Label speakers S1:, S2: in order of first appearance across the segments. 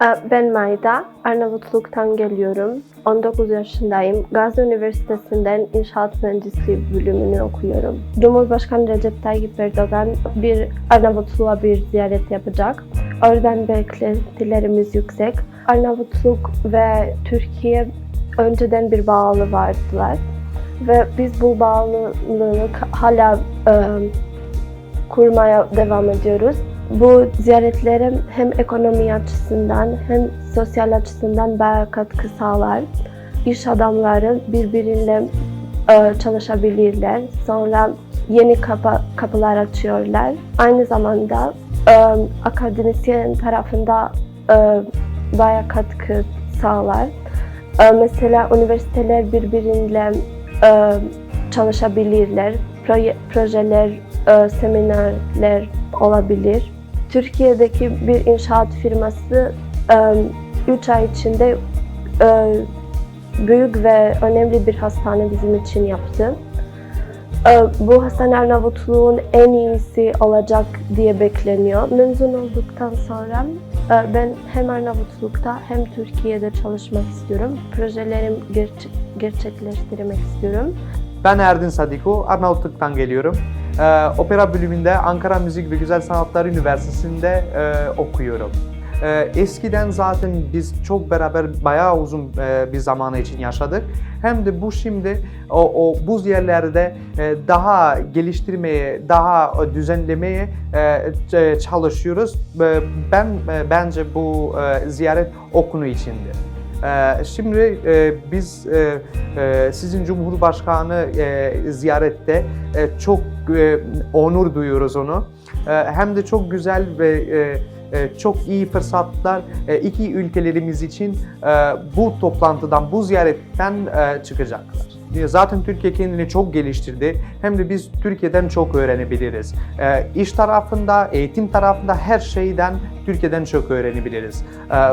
S1: Ben Mayda, Arnavutluk'tan geliyorum. 19 yaşındayım. Gazi Üniversitesi'nden İnşaat Mühendisliği bölümünü okuyorum. Cumhurbaşkanı Recep Tayyip Erdoğan bir Arnavutluğa bir ziyaret yapacak. Oradan beklentilerimiz yüksek. Arnavutluk ve Türkiye önceden bir bağlı vardılar. Ve biz bu bağlılığı hala e, kurmaya devam ediyoruz. Bu ziyaretlerim hem ekonomi açısından hem sosyal açısından bayağı katkı sağlar. İş adamları birbiriyle e, çalışabilirler. Sonra yeni kapı, kapılar açıyorlar. Aynı zamanda e, akademisyen tarafında e, bayağı katkı sağlar. E, mesela üniversiteler birbiriyle çalışabilirler. Proje, projeler, seminerler olabilir. Türkiye'deki bir inşaat firması 3 ay içinde büyük ve önemli bir hastane bizim için yaptı. Bu hastane Arnavutluğun en iyisi olacak diye bekleniyor. Mezun olduktan sonra ben hem Arnavutluk'ta hem Türkiye'de çalışmak istiyorum. Projelerimi gerçek, gerçekleştirmek istiyorum.
S2: Ben Erdin Sadiko, Arnavutluk'tan geliyorum. Ee, opera bölümünde Ankara Müzik ve Güzel Sanatlar Üniversitesi'nde e, okuyorum. Ee, eskiden zaten biz çok beraber bayağı uzun e, bir zaman için yaşadık. Hem de bu şimdi o, o bu yerlerde e, daha geliştirmeye, daha e, düzenlemeye e, ç- çalışıyoruz. E, Ben e, bence bu e, ziyaret okunu içindi. Ee, Şimdi e, biz e, e, sizin Cumhurbaşkanı ziyarette çok onur duyuyoruz onu. Hem de çok güzel ve çok iyi fırsatlar iki ülkelerimiz için bu toplantıdan, bu ziyaretten çıkacaklar. Zaten Türkiye kendini çok geliştirdi. Hem de biz Türkiye'den çok öğrenebiliriz. E, iş tarafında, eğitim tarafında her şeyden Türkiye'den çok öğrenebiliriz. E, e,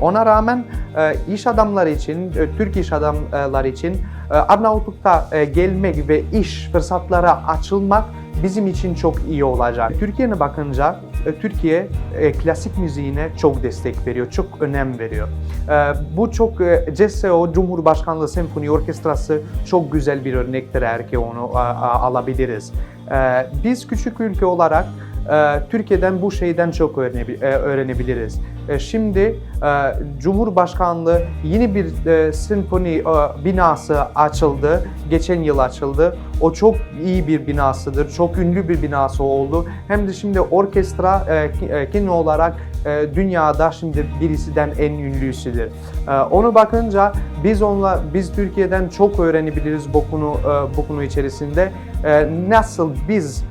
S2: ona rağmen e, iş adamları için, e, Türk iş adamları için e, Arnavutluk'ta e, gelmek ve iş fırsatlara açılmak bizim için çok iyi olacak. Türkiye'ne bakınca Türkiye e, klasik müziğine çok destek veriyor, çok önem veriyor. E, Bu çok e, CSO Cumhurbaşkanlığı Senfoni Orkestrası çok güzel bir örnektir eğer ki onu alabiliriz. E, Biz küçük ülke olarak e, Türkiye'den bu şeyden çok e, öğrenebiliriz. E, Şimdi e, Cumhurbaşkanlığı yeni bir senfoni binası açıldı. Geçen yıl açıldı. O çok iyi bir binasıdır. Çok ünlü bir binası oldu. Hem de şimdi orkestra kendi olarak dünyada şimdi birisinden en ünlüsüdür. Onu bakınca biz onunla biz Türkiye'den çok öğrenebiliriz bu konu bu konu içerisinde. Nasıl biz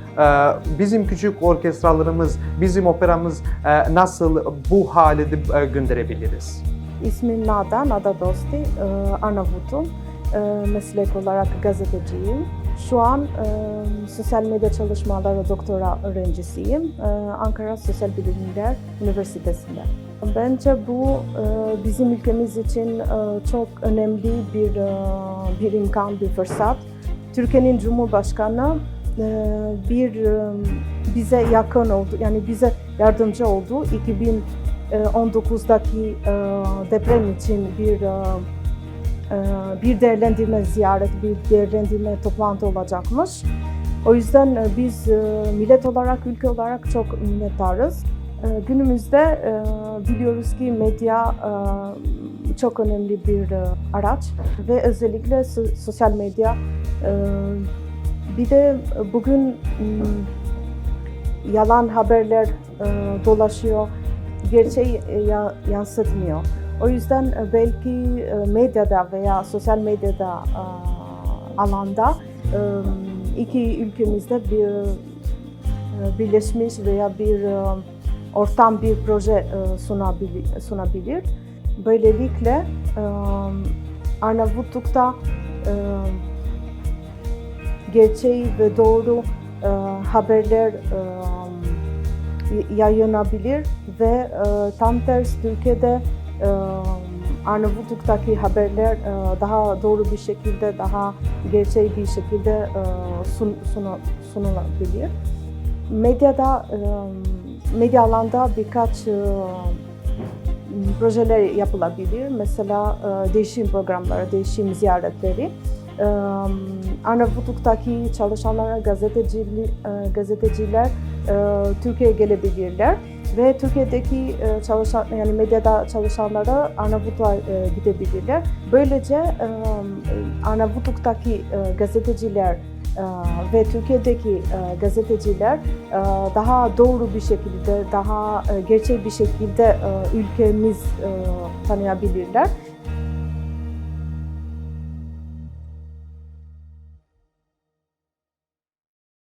S2: bizim küçük orkestralarımız, bizim operamız e, nasıl bu hale e, gönderebiliriz?
S3: İsmim Nada, Nada Dosti, e, Arnavut'um. Meslek olarak gazeteciyim. Şu an e, sosyal medya çalışmaları doktora öğrencisiyim. E, Ankara Sosyal Bilimler Üniversitesi'nde. Bence bu e, bizim ülkemiz için e, çok önemli bir e, bir imkan, bir fırsat. Türkiye'nin Cumhurbaşkanı bir e, bize yakın oldu, yani bize yardımcı oldu. 2019'daki e, deprem için bir bir değerlendirme ziyaret, bir değerlendirme toplantı olacakmış. O yüzden biz millet olarak, ülke olarak çok minnettarız. E, Günümüzde biliyoruz ki medya çok önemli bir araç ve özellikle so- sosyal medya. E, Bir de bugün m, yalan haberler e, dolaşıyor, gerçeği e, ya- yansıtmıyor. O yüzden e, belki e, medyada veya sosyal medyada e, alanda e, iki ülkemizde bir e, birleşmiş veya bir e, ortam bir proje e, sunabili- sunabilir. Böylelikle e, Arnavutluk'ta e, gerçeği ve doğru e, haberler e, yayınlanabilir ve e, tam tersi Türkiye'de e, Arnavutluk'taki haberler e, daha doğru bir şekilde, daha gerçeği bir şekilde e, sun, sunu- sunulabilir. Medyada, e, medya alanda birkaç e, projeler yapılabilir. Mesela e, değişim programları, değişim ziyaretleri. Arnavutluk'taki çalışanlara, gazeteciler e, Türkiye'ye gelebilirler ve Türkiye'deki çalışan yani medyada çalışanlara Arnavutluğa gidebilirler. Böylece Arnavutluk'taki gazeteciler ve Türkiye'deki gazeteciler daha doğru bir şekilde, daha gerçek bir şekilde ülkemiz tanıyabilirler.